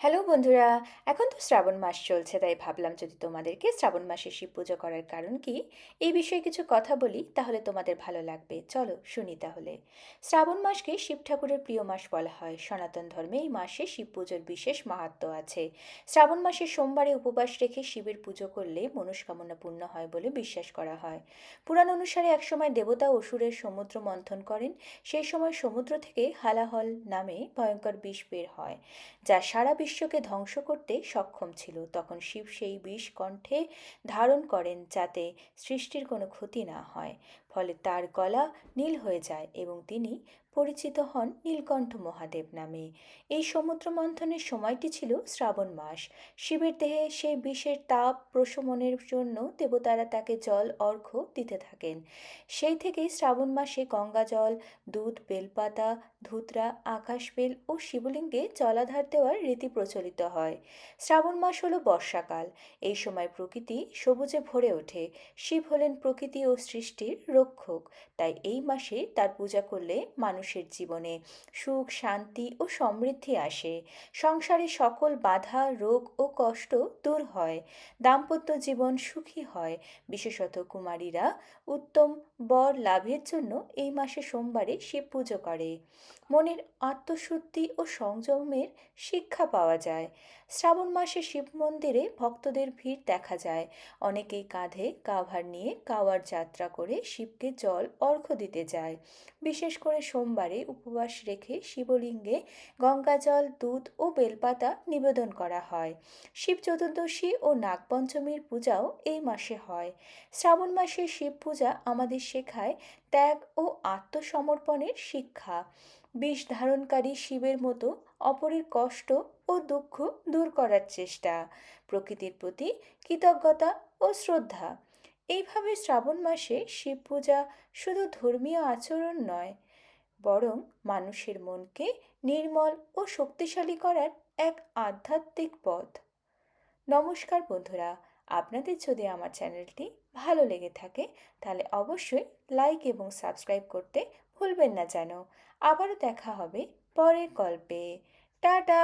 Hello বন্ধুরা, এখন তো শ্রাবণ মাস চলছে, তাই ভাবলাম যদি তোমাদেরকে শ্রাবণ মাসে শিব পুজো করার কারণ কি, এই বিষয়ে কিছু কথা বলি, তাহলে তোমাদের ভালো লাগবে। চলো শুনি তাহলে। শ্রাবণ মাসকে শিব ঠাকুরের প্রিয় মাস বলা হয়। সনাতন ধর্মে এই মাসে শিব পুজোর বিশেষ মাহাত্ম্য আছে। শ্রাবণ মাসে সোমবারে উপবাস রেখে শিবের পুজো করলে মনস্কামনা পূর্ণ হয় বলে বিশ্বাস করা হয়। পুরাণ অনুসারে একসময় দেবতা অসুরের সমুদ্র মন্থন করেন, সেই সময় সমুদ্র থেকে হালাহল নামে ভয়ঙ্কর বিষ বের হয়, যা সারা বিশ্বকে ধ্বংস করতে সক্ষম ছিল। তখন শিব সেই বিষ কণ্ঠে ধারণ করেন যাতে সৃষ্টির কোনো ক্ষতি না হয়। ফলে তার গলা নীল হয়ে যায় এবং তিনি পরিচিত হন নীলকণ্ঠ মহাদেব নামে। এই সমুদ্র মন্থনের সময়টি ছিল শ্রাবণ মাস। শিবের দেহে সেই বিষের তাপ প্রশমনের জন্য দেবতারা তাকে জল, অর্ঘ্য দিতে থাকেন। সেই থেকেই শ্রাবণ মাসে গঙ্গা জল, দুধ, বেলপাতা, ধুতরা, আকাশবেল ও শিবলিঙ্গে জলাধার দেওয়ার রীতি প্রচলিত হয়। শ্রাবণ মাস হলো বর্ষাকাল। এই সময় প্রকৃতি সবুজে ভরে ওঠে। শিব হলেন প্রকৃতি ও সৃষ্টির রক্ষক। তাই এই মাসে তার পূজা করলে মানুষের জীবনে সুখ, শান্তি ও সমৃদ্ধি আসে। সংসারে সকল বাধা, রোগ ও কষ্ট দূর হয়। দাম্পত্য জীবন সুখী হয়। বিশেষত কুমারীরা উত্তম বর লাভের জন্য এই মাসে সোমবারে শিব পুজো করে। মনের আত্মশুদ্ধি ও সংযমের শিক্ষা পাওয়া যায়। শ্রাবণ মাসে শিব মন্দিরে ভক্তদের ভিড় দেখা যায়। অনেকেই কাঁধে কাভার নিয়ে কাওয়ার যাত্রা করে শিবকে জল, অর্ঘ্য দিতে যায়। বিশেষ করে সোমবারে উপবাস রেখে শিবলিঙ্গে গঙ্গাজল, দুধ ও বেলপাতা নিবেদন করা হয়। শিব চতুর্দশী ও নাগপঞ্চমীর পূজাও এই মাসে হয়। শ্রাবণ মাসে শিব পূজা আমাদের শেখায় ত্যাগ ও আত্মসমর্পণের শিক্ষা। বিষ ধারণকারী শিবের মতো অপরের কষ্ট ও দুঃখ দূর করার চেষ্টা, প্রকৃতির প্রতি কৃতজ্ঞতা ও শ্রদ্ধা। এইভাবে শ্রাবণ মাসে শিব পূজা শুধু ধর্মীয় আচরণ নয় বরং মানুষের মনকে নির্মল ও শক্তিশালী করার এক আধ্যাত্মিক পথ। নমস্কার বন্ধুরা, আপনাদের যদি আমার চ্যানেলটি ভালো লেগে থাকে, তাহলে অবশ্যই লাইক এবং সাবস্ক্রাইব করতে ভুলবেন না যেন। আবারও দেখা হবে পরের গল্পে। টাটা!